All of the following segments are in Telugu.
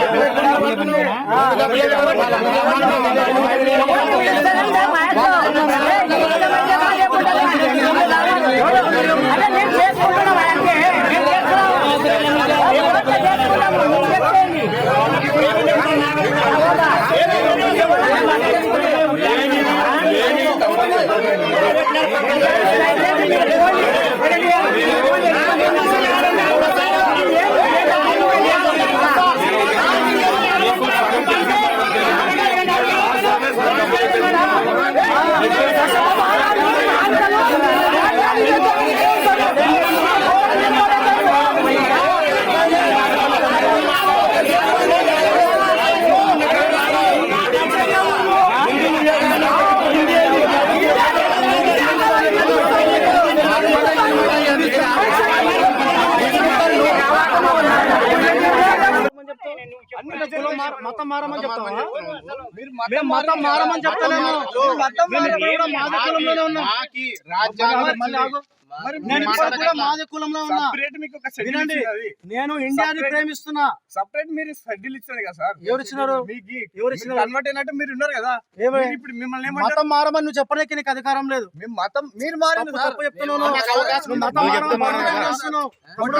ఎట్లా చెప్తావు హిందువుల కనుక మతం మారమని చెప్పడం లేదు హిందువుల కాడ ఎట్లా చేస్తావు మతం మారమని చెప్పడం లేదు ఒక దళితుడు ఉండి సొసైటీ తోటి పెట్టుకుని ఏం ఏ సత్యం కాదు. మతం మతం మారమని మతం చెప్తావా? మేము మతం మారమని కూడా ఉన్నాం. ఆగు. నేను ఇప్పుడు కూడా మాదే కులంలో ఉన్నా. వినండి నేను ఇండియాని ప్రేమిస్తున్నా. సపరేట్ మీరు షెడ్యూల్ ఇచ్చారు కదా సార్. ఎవరు ఇచ్చినారు? మీకు ఎవరు ఇచ్చినారు? కన్వర్ట్ అయినట్టు మీరు ఉన్నారు కదా. ఇప్పుడు మిమ్మల్ని మతం మారమని నువ్వు చెప్పడానికి నీకు అధికారం లేదు. మేము మతం మీరు తప్పు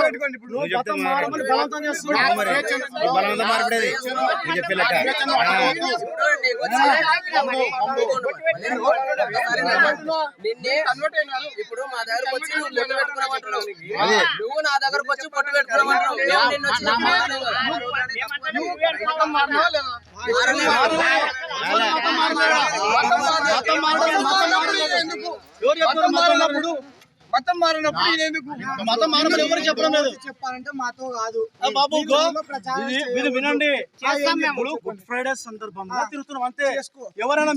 పెట్టుకోండి ఇప్పుడు. నువ్వు మతం మారమని బలవంతం చేస్తున్నావు. బలవంత మార్పిడేది నువ్వు చెప్పే లెక్క. నిన్నే ఇప్పుడు మా దగ్గరకు వచ్చి నువ్వు నా దగ్గరకు వచ్చి బొట్టు పెట్టుకున్నామంటున్నావు నేను మతం మారినప్పుడు? మారినప్పుడు ఎందుకు? మతం మారమని ఎవరు చెప్పడం లేదు? చెప్పాలంటే మాతో కాదు. బాబు మీరు వినండి. ఇప్పుడు గుడ్ ఫ్రైడే సందర్భంగా తిరుగుతున్నాం అంతే. ఎవరైనా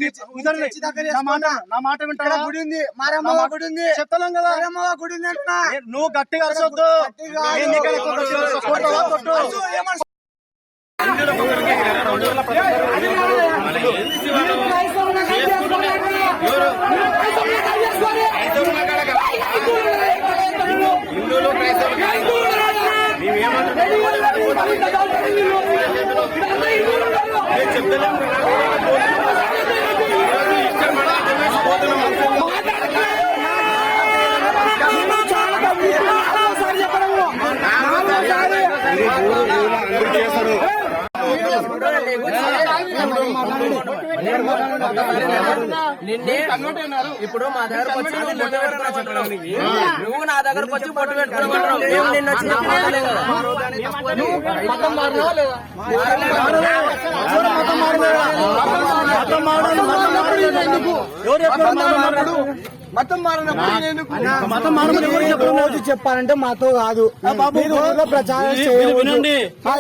నా మాట వింటారా? గుడి ఉంది. మారమ్మవ గుడి ఉంది. చెప్తాం కదా. మారమ్మవ గుడి ఉంది అంటున్నా. నువ్వు గట్టిగా అరచొద్దు గట్టిగా నేను నీకన్నా చేస్తారు నిన్నే ఇప్పుడు మా దగ్గరకు వచ్చి నువ్వు బొట్టు పెట్టుకున్నామంటున్నావు నువ్వు నా దగ్గరకు వచ్చి బొట్టు నిన్ను. మతం చెప్పారు? మారినప్పుడు. రోజు చెప్పాలంటే మాతో కాదు. బాబు మీరు ఊర్లో ప్రచారం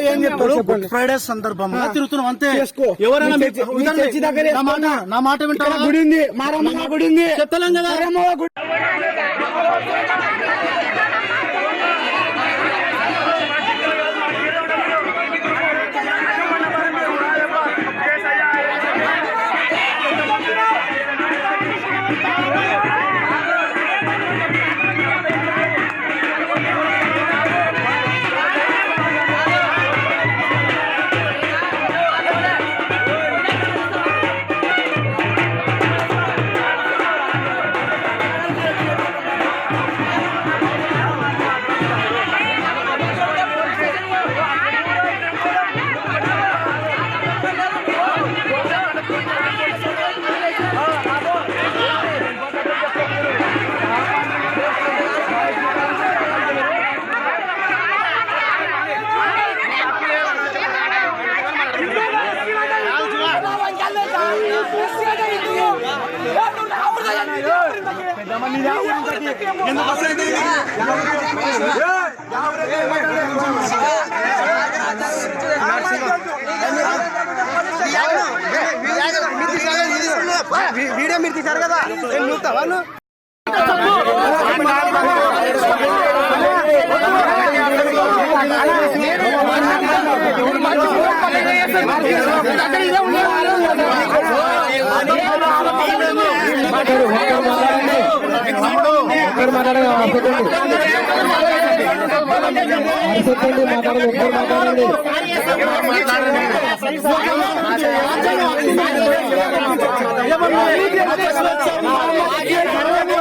ఏం గుడ్ ఫ్రైడే సందర్భంగా తిరుగుతున్నాం అంతే. చేసుకో. ఎవరైనా నా మాట వింటారా గుడి ఉంది మారమ్మవ గుడి ఉంది. చెప్తలేం కదా వీడియో మీరు తీశారు కదా నేను చూస్తావా నువ్వు? మాట్లాడు ఒక్కరు మాట్లాడండి. ఒక్కరు మాట్లాడండి అరిసెత్తండి మాట్లాడండి ఒక్కరు మాట్లాడండి. రాజ్యాంగం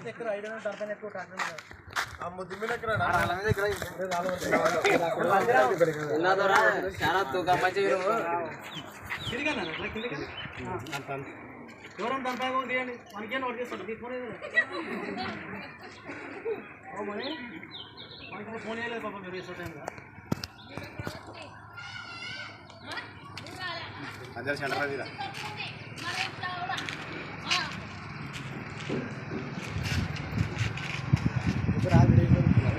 దగ్గర ఐదు వందల డెబ్బై ఎక్కువ ఉన్నదోరా చాలా తూకం మంచి విలువ తిరిగాను అట్లా కిందకి దూరం డెబ్బై ఒకటి తీయండి మనకేం నోట్ చేస్తాడు తీసుకొని మనకి ఫోన్ చేయలేదు పాపం మీరు వేసే టైంలో అందరు సెంటర్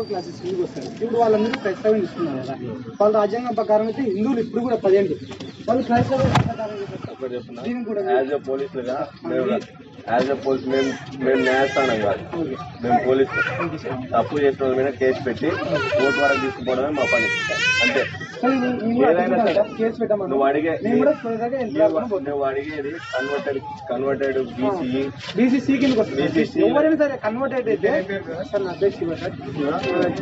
పడతాం క్లాసెస్ కిందకి వస్తారు ఇప్పుడు వాళ్ళందరూ క్రైస్తవం ఇస్తున్నారు కదా. వాళ్ళ రాజ్యాంగం ప్రకారం అయితే హిందువులు ఇప్పుడు కూడా పదేళ్ళు వాళ్ళు క్రైస్తవ ప్రకారం కూడా యాజ్ ఎ పోలీసులుగా మేము యాజ్ ఎ పోలీస్ మేము మేము న్యాయస్థానం కాదు. మేము పోలీసు తప్పు చేసిన వాళ్ళ మీద కేసు పెట్టి కోర్టు వరకు తీసుకుపోవడమే మా పని. అంతే. నువ్వు అడిగే నువ్వు అడిగేది కన్వర్టెడ్ కన్వర్టెడ్ బీసీ కిందకి వస్తుంది? BCC. ఎవరైనా సరే కన్వర్ట్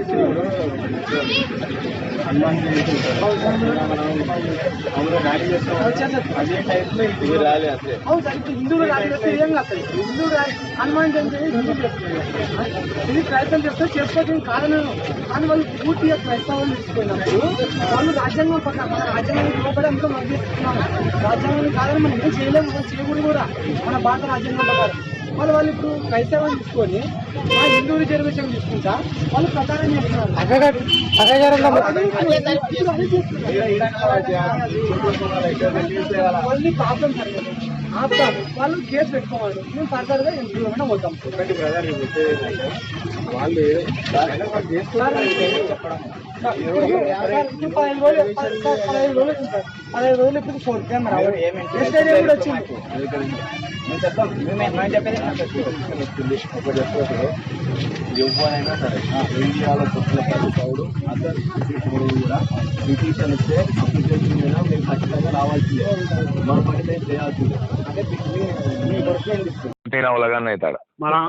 అయితే సార్ నా అధ్యక్ష సార్ ఇవి రాలే అంతే అవును సార్ ఇప్పుడు హిందువులు రాజు చేస్తే ఏం కాదు సార్ ఇప్పుడు హనుమాన్ జయంతి హిందూ ఇది క్రైస్తవం చేస్తే చేసుకోవడం కారణం కానీ వాళ్ళు పూర్తిగా క్రైస్తవం తీసుకున్నప్పుడు వాళ్ళు రాజ్యాంగం పక్కన మన రాజ్యాంగానికి ఇవ్వబడంతో మనం చేస్తున్నాము రాజ్యాంగం కాదని మనం ఏం చేయలేము మనం చేయకూడదు కూడా. మన భారత రాజ్యాంగం ప్రకారం. వాళ్ళు వాళ్ళు ఇప్పుడు క్రైస్తవం తీసుకొని మా హిందూ రిజర్వేషన్ తీసుకుంటా వాళ్ళు ప్రకారం చేస్తున్నారు ఓన్లీ ప్రాబ్లం ఆపుతాము వాళ్ళు కేసు పెట్టుకోవాలి మేము ఫర్దర్గా ఇంట్లో పోతాం వాళ్ళు సార్, ఇప్పుడు పదిహేను రోజులు పది- సార్, పదిహేను రోజులు అవుతుంది సార్. పదిహేను రోజులు ఇప్పుడు ఫోన్ ఒక చెప్పారు ఎవరైనా సరే ఇండియాలో పుట్టిన పౌరుడు అదర్ కూడా పిటిషన్ ఇస్తే అప్లికేషన్ మీద మేము ఖచ్చితంగా రావాల్సిందే పని మేము చేయాల్సిందే అంటే మీ- ఏం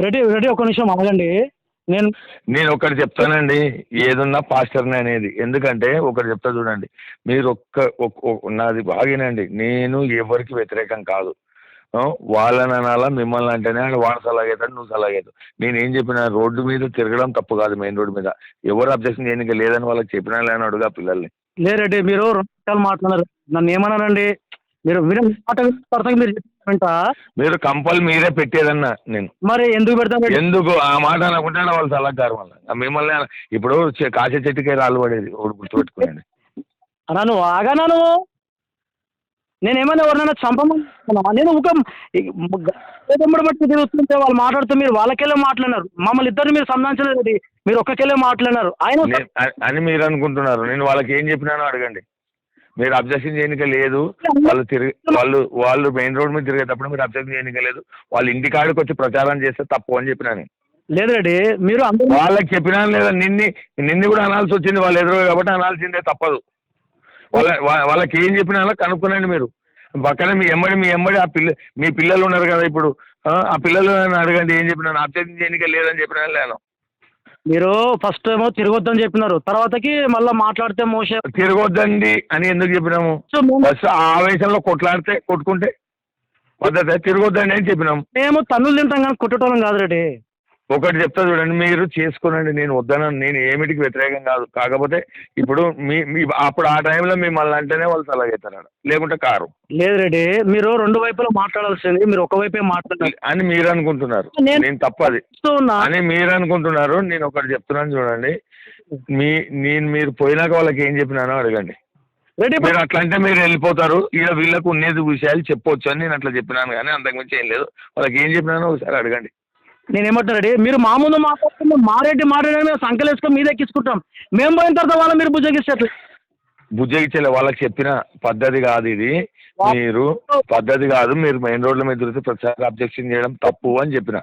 రెడీ రెడీ ఒక నిమిషం అడగండి నేను నేను ఒకటి చెప్తానండి ఏదన్నా పాస్టర్ని అనేది. ఎందుకంటే ఒకటి చెప్తా చూడండి మీరు ఒక్క నాది బాగేనండి నేను ఎవరికి వ్యతిరేకం కాదు. వాళ్ళని అనాలా మిమ్మల్ని అంటేనే ఆడు వాడు సలాగేతాడు నువ్వు సలాగేతావు. నేను ఏం చెప్పిన రోడ్డు మీద తిరగడం తప్పు కాదు మెయిన్ రోడ్డు మీద. ఎవరు అబ్జెక్షన్ చేయడానికి లేదని వాళ్ళకి చెప్పినా లేని అడుగా పిల్లల్ని. లేరెడ్డి మీరు రెండు మాట్లాడారు. నన్ను ఏమన్నారండి? మీరు మీరు మీరు మీరు కంపల్ మీరే పెట్టేదన్నా నేను. మరి ఎందుకు పెడతాం రెడ్డి? ఎందుకు? ఆ మాట అనుకుంటే వాళ్ళు సలహకారు వల్ల మిమ్మల్ని ఇప్పుడు కాసే చెట్టుకే రాళ్ళు పడేది గుర్తుపెట్టుకోండి. అన్నా నువ్వు ఆగానా నువ్వు? నేను ఏమైనా ఎవరినైనా చంపమన్నా నేను ఒక తమ్ముడు బట్టి తిరుగుతుంటే వాళ్ళు మాట్లాడుతూ మీరు వాళ్ళకెళ్ళే మాట్లాడినారు. మమ్మల్ని ఇద్దరు మీరు సంబంధించలేదు. మీరు ఒక్కకెళ్ళే మాట్లాడినారు. ఆయన అని మీరు అనుకుంటున్నారు. నేను వాళ్ళకి ఏం చెప్పినానో అడగండి. మీరు అబ్జెక్షన్ చేయనిక లేదు. వాళ్ళు తిరిగి వాళ్ళు వాళ్ళు మెయిన్ రోడ్ మీద తిరిగేటప్పుడు మీరు అబ్జెక్షన్ చేయనిక లేదు. వాళ్ళ ఇంటి కాడికి వచ్చి ప్రచారం చేస్తే తప్పు అని చెప్పినాను లేదు రెడ్డి మీరు అందరూ వాళ్ళకి చెప్పినాను లేదా నిన్ని నిన్ను కూడా అనాల్సి వచ్చింది వాళ్ళు ఎదురు కాబట్టి అనాల్సిందే తప్పదు. వాళ్ళ వాళ్ళకి ఏం చెప్పినా కనుక్కునండి మీరు. పక్కన మీ ఎమ్మడి మీ ఎమ్మడి ఆ పిల్ల మీ పిల్లలు ఉన్నారు కదా ఇప్పుడు. ఆ, పిల్లలు అడగండి ఏం చెప్పినాను అబ్జెక్షన్ చేయనిక లేదని చెప్పినా లేను మీరు ఫస్ట్ ఏమో తిరగొద్దని చెప్పినారు. తర్వాతకి మళ్ళీ మాట్లాడితే మోసే తిరగొద్దండి అని ఎందుకు చెప్పినాము? బస్సు ఆ ఆవేశంలో కొట్లాడితే కొట్టుకుంటే పద్ధతి తిరగొద్దండి అని చెప్పినాం మేము తన్నులు తింటాం కానీ కొట్టడం కాదు రెడ్డి. ఒకటి చెప్తా చూడండి మీరు చేసుకోనండి నేను వద్దనని నేను ఏమిటికి వ్యతిరేకం కాదు. కాకపోతే ఇప్పుడు మీ మీ అప్పుడు ఆ టైంలో మిమ్మల్ని అంటేనే వాళ్ళు తలగెత్తారు లేకుంటే కారు. లేదు రెడ్డి మీరు రెండు వైపులా మాట్లాడాల్సింది మీరు ఒక వైపే మాట్లాడాలి. అని మీరు అనుకుంటున్నారు. నేను- తప్పది. అని మీరు అనుకుంటున్నారు నేను ఒకటి చెప్తున్నాను చూడండి. మీ నేను మీరు పోయినాక వాళ్ళకి ఏం చెప్పినానో అడగండి. మీరు అట్లా అంటే మీరు వెళ్ళిపోతారు. ఇక వీళ్ళకు ఉన్నది విషయాలు చెప్పొచ్చు అని నేను అట్లా చెప్పినాను కానీ అంతకుమించి ఏం లేదు. వాళ్ళకి ఏం చెప్పినానో ఒకసారి అడగండి. నేను ఏమంటున్నా రెడ్డి మీరు మా ముందు మాట్లాడుతుంటే మా రెడ్డి మాట్లాడే మేము సంఖ్యలు వేసుకొని మీద ఎక్కించుకుంటాం. మేము పోయిన తర్వాత వాళ్ళ మీరు బుజ్జగిస్తే బుజ్జగిచ్చలే వాళ్ళకి చెప్పిన పద్ధతి కాదు ఇది. మీరు పద్ధతి కాదు మీరు మెయిన్ రోడ్ల మీద తిరిగితే ప్రతిసారి అబ్జెక్షన్ చేయడం తప్పు అని చెప్పిన.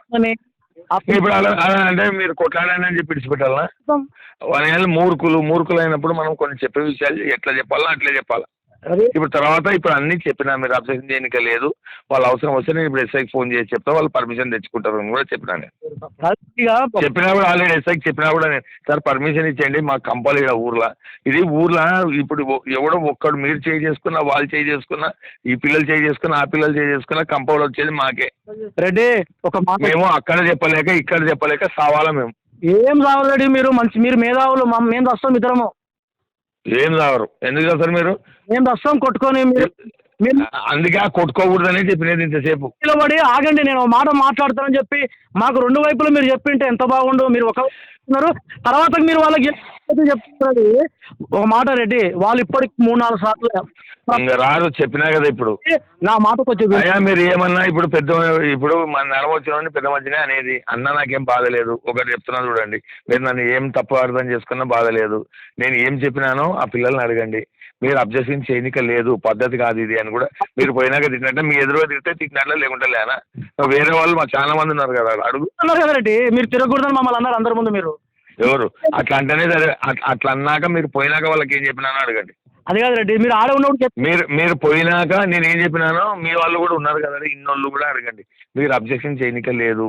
ఇప్పుడు అలా అలా అంటే మీరు కొట్లాడని అని చెప్పి విడిచిపెట్టాలా? వాళ్ళు మూర్ఖులు మూర్ఖులు అయినప్పుడు మనం కొన్ని చెప్పే విషయాలు ఎట్లా చెప్పాలా అట్లే చెప్పాలా? ఇప్పుడు తర్వాత ఇప్పుడు అన్ని చెప్పినా మీరు అబ్జెక్షన్ చేయనిక లేదు. వాళ్ళ అవసరం వస్తే నేను ఇప్పుడు ఎస్ఐకి ఫోన్ చేసి చెప్తా వాళ్ళు పర్మిషన్ తెచ్చుకుంటారు అని కూడా చెప్పినా నేను. చెప్పినా కూడా ఆల్రెడీ ఎస్ఐకి చెప్పినా కూడా నేను సార్ పర్మిషన్ ఇచ్చేయండి మాకు కంపల్ ఇక్కడ ఊర్లో. ఇది ఊర్లో ఇప్పుడు ఎవడో ఒక్కడు మీరు చేయి చేసుకున్నా వాళ్ళు చేయి చేసుకున్నా ఈ పిల్లలు చేయి చేసుకున్నా ఆ పిల్లలు చేయి చేసుకున్నా కంపౌండ్ వచ్చేది మాకే. రెడ్డి ఒక మేము అక్కడ చెప్పలేక ఇక్కడ చెప్పలేక సావాలా మేము. ఏం రావాలి మీరు మంచి మీరు మేధావులు మేము వస్తాం ఇద్దరము. ఏం రావరు ఎందుకు సార్ మీరు? మేము వస్తాం కొట్టుకొని మీరు మీరు అందుకే కొట్టుకోకూడదనే చెప్పినది ఇంతసేపు. నిలబడి ఆగండి నేను ఒక మాట మాట్లాడతానని చెప్పి మాకు రెండు వైపులు మీరు చెప్పింటే ఎంత బాగుండు మీరు ఒక తర్వాత మీరు వాళ్ళకి చెప్తే చెప్తున్నారు ఒక మాట రెడ్డి వాళ్ళు ఇప్పటికి మూడు నాలుగు సార్లు రారు చెప్పినా కదా ఇప్పుడు. నా మాట కొంచెం మీరు ఏమన్నా ఇప్పుడు పెద్ద ఇప్పుడు మన నడమ వచ్చిన పెద్ద మధ్యనే అనేది అన్న నాకేం బాధ లేదు. ఒకటి చెప్తున్నా చూడండి. మీరు నన్ను ఏం తప్పు అర్థం చేసుకున్నా బాధ లేదు. నేను ఏం చెప్పినానో ఆ పిల్లల్ని అడగండి. మీరు అబ్జెక్షన్ చేయనిక లేదు పద్ధతి కాదు ఇది అని కూడా మీరు పోయినాక తిట్టినట్టే మీ ఎదురుగా తిడితే తిట్టినట్లే లేకుంటే లేనా? వేరే వాళ్ళు మా చాలా మంది ఉన్నారు కదా అడుగు. అన్నారు కదా రెడ్డి మీరు తిరగకూడదని మమ్మల్ని అన్నారు అందరి ముందు మీరు. ఎవరు? అట్లా అంటేనే సరే అట్లా అన్నాక మీరు పోయినాక వాళ్ళకి ఏం చెప్పినానో అడగండి. అది కాదు రెడ్డి మీరు ఆడ ఉన్నప్పుడు మీరు మీరు పోయినాక నేను ఏం చెప్పినానో మీ వాళ్ళు కూడా ఉన్నారు కదా ఇన్నోళ్ళు కూడా అడగండి. మీరు అబ్జెక్షన్ చేయనిక లేదు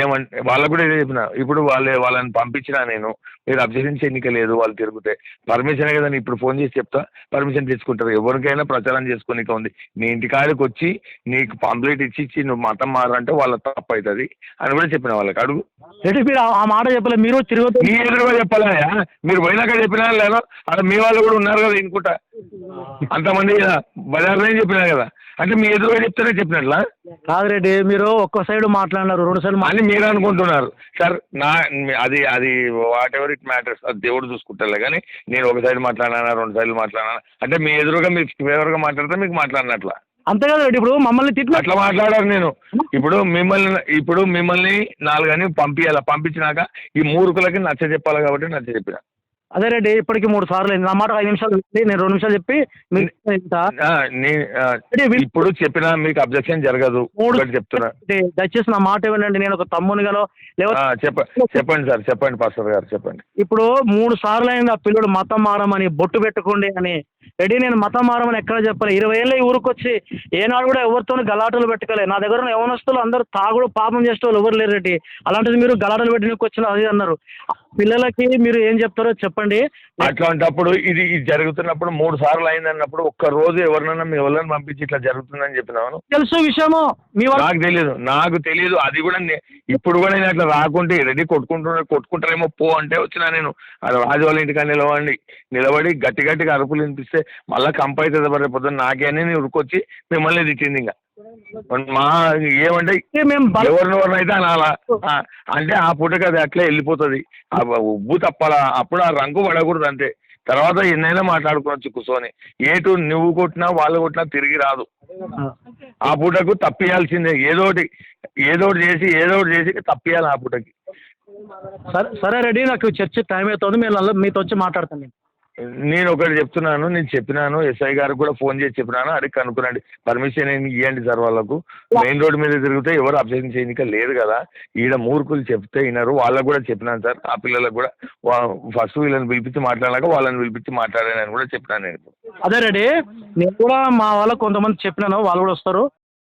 ఏమంటే వాళ్ళకు కూడా ఇదే చెప్పిన. ఇప్పుడు వాళ్ళే వాళ్ళని పంపించినా నేను మీరు అబ్జెక్షన్ చేయనిక లేదు వాళ్ళు తిరిగితే. పర్మిషనే కదా ఇప్పుడు ఫోన్ చేసి చెప్తా. పర్మిషన్ తెచ్చుకుంటారు ఎవరికైనా ప్రచారం చేసుకోనిక ఉంది. నీ ఇంటికాడికి వచ్చి నీకు పాంప్లెట్ ఇచ్చి ఇచ్చి నువ్వు మతం మారంటే వాళ్ళ తప్పు అవుతుంది అని కూడా చెప్పిన వాళ్ళకి. అడుగు. మీరు ఆ- మాట చెప్పలేదు మీరు తిరగదు నీ ఎదురుగా చెప్పాలయా మీరు పోయినాక చెప్పినా లేదా? అక్కడ మీ వాళ్ళు కూడా ఉన్నారు కదా ఇనుకుంటా అంతమంది కదా బజార్లో చెప్పినా కదా? అంటే మీ ఎదురుగా చెప్తేనే చెప్పినట్లా? కాదు రెడ్డి మీరు ఒక్క సైడ్ మాట్లాడినారు రెండు సైడ్ అని మీరు అనుకుంటున్నారు. సార్ నా అది అది వాట్ ఎవర్ ఇట్ మ్యాటర్స్ అది దేవుడు చూసుకుంటారులే కానీ నేను ఒక సైడ్ మాట్లాడినా రెండు సైడ్లు మాట్లాడినా అంటే మీ ఎదురుగా మీకు ఫేవర్గా మాట్లాడితే మీకు మాట్లాడినట్లా. అంతే కదా ఇప్పుడు మమ్మల్ని తిట్టిన అట్లా మాట్లాడారు నేను. ఇప్పుడు మిమ్మల్ని ఇప్పుడు మిమ్మల్ని నాలుగని పంపించాల పంపించినాక ఈ మూర్ఖులకి నచ్చ చెప్పాలి కాబట్టి నచ్చ చెప్పిన. అదే రెడ్డి ఇప్పటికి మూడు సార్లు అయింది. నా మాట ఐదు నిమిషాలు వినండి. నేను రెండు నిమిషాలు చెప్పి ఇప్పుడు చెప్పినా మీకు అబ్జెక్షన్ జరగదు మూడు చెప్తున్నా దయచేసి నా మాట వినండి నేను ఒక లేకపోతే చెప్ప చెప్పండి సార్ చెప్పండి పాస్టర్ గారు చెప్పండి ఇప్పుడు మూడు సార్లు అయింది ఆ పిల్లడు మతం మారమని బొట్టు పెట్టుకోండి అని రెడీ నేను మతం మారమని ఎక్కడ చెప్పలే. ఇరవై ఏళ్ళ ఈ ఊరికి వచ్చి ఏనాడు కూడా ఎవరితోనూ గలాటలు పెట్టుకోలే. నా దగ్గర ఉన్న యవనస్తులు అందరూ తాగుడు పాపం చేసే వాళ్ళు ఎవరు లేరు రెడ్డి. అలాంటిది మీరు గలాటలు పెట్టడానికి వచ్చిన అది అన్నారు. పిల్లలకి మీరు ఏం చెప్తారో చెప్పండి. అట్లాంటప్పుడు ఇది ఇది జరుగుతున్నప్పుడు మూడు సార్లు అయింది అన్నప్పుడు ఒక్క రోజు ఎవరినైనా మీ వాళ్ళని పంపించి ఇట్లా జరుగుతుందని చెప్పినాను తెలుసు విషయము. మీ నాకు తెలియదు నాకు తెలియదు అది కూడా ఇప్పుడు కూడా నేను అట్లా రాకుంటే రెడీ కొట్టుకుంటున్నా కొట్టుకుంటారేమో పో అంటే వచ్చినా నేను. అది రాజు వాళ్ళ ఇంటికాడ నిలబడి నిలబడి గట్టి గట్టిగా అరుపులు వినిపిస్తే మళ్ళీ కంప అవుతుంది మరి పొద్దున్న నాకే అని నేను ఉరుకొచ్చి మిమ్మల్ని తిట్టింది ఇంకా. మా ఏమంటే ఎవరినెవరినైతే అనాలా? అంటే ఆ పూటకి అది అట్లే వెళ్ళిపోతుంది. ఆ ఉబ్బు తప్పాలా. అప్పుడు ఆ రంగు పడకూడదు అంతే. తర్వాత ఎన్నైనా మాట్లాడుకోవచ్చు కూర్చొని. ఏటు నువ్వు కొట్టినా వాళ్ళు కొట్టినా తిరిగి రాదు. ఆ. పూటకు తప్పియాల్సిందే. ఏదో ఒకటి ఏదో ఒకటి చేసి ఏదో ఒకటి చేసి తప్పియాలి ఆ పూటకి. సరే సరే రెడీ. నాకు చర్చ టైం అవుతుంది. మేము మీతో వచ్చి మాట్లాడతాను నేను. నేను ఒకటి చెప్తున్నాను నేను చెప్పినాను ఎస్ఐ గారికి కూడా ఫోన్ చేసి చెప్పినాను అడిగి కనుక్కునండి. పర్మిషన్ ఇవ్వండి సార్ వాళ్ళకు? మెయిన్ రోడ్ మీద తిరిగితే ఎవరు అబ్జెక్షన్ చేయనిక లేదు కదా. ఈడ మూర్ఖులు చెప్తే వినరు. వాళ్ళకు కూడా చెప్పినాను సార్. ఆ పిల్లలకు కూడా ఫస్ట్ వీళ్ళని పిలిపించి మాట్లాడాక వాళ్ళని పిలిపించి మాట్లాడానని కూడా చెప్పినాను నేను. అదే రెడీ. నేను కూడా మా వాళ్ళకి కొంతమంది చెప్పినాను. వాళ్ళు కూడా వస్తారు.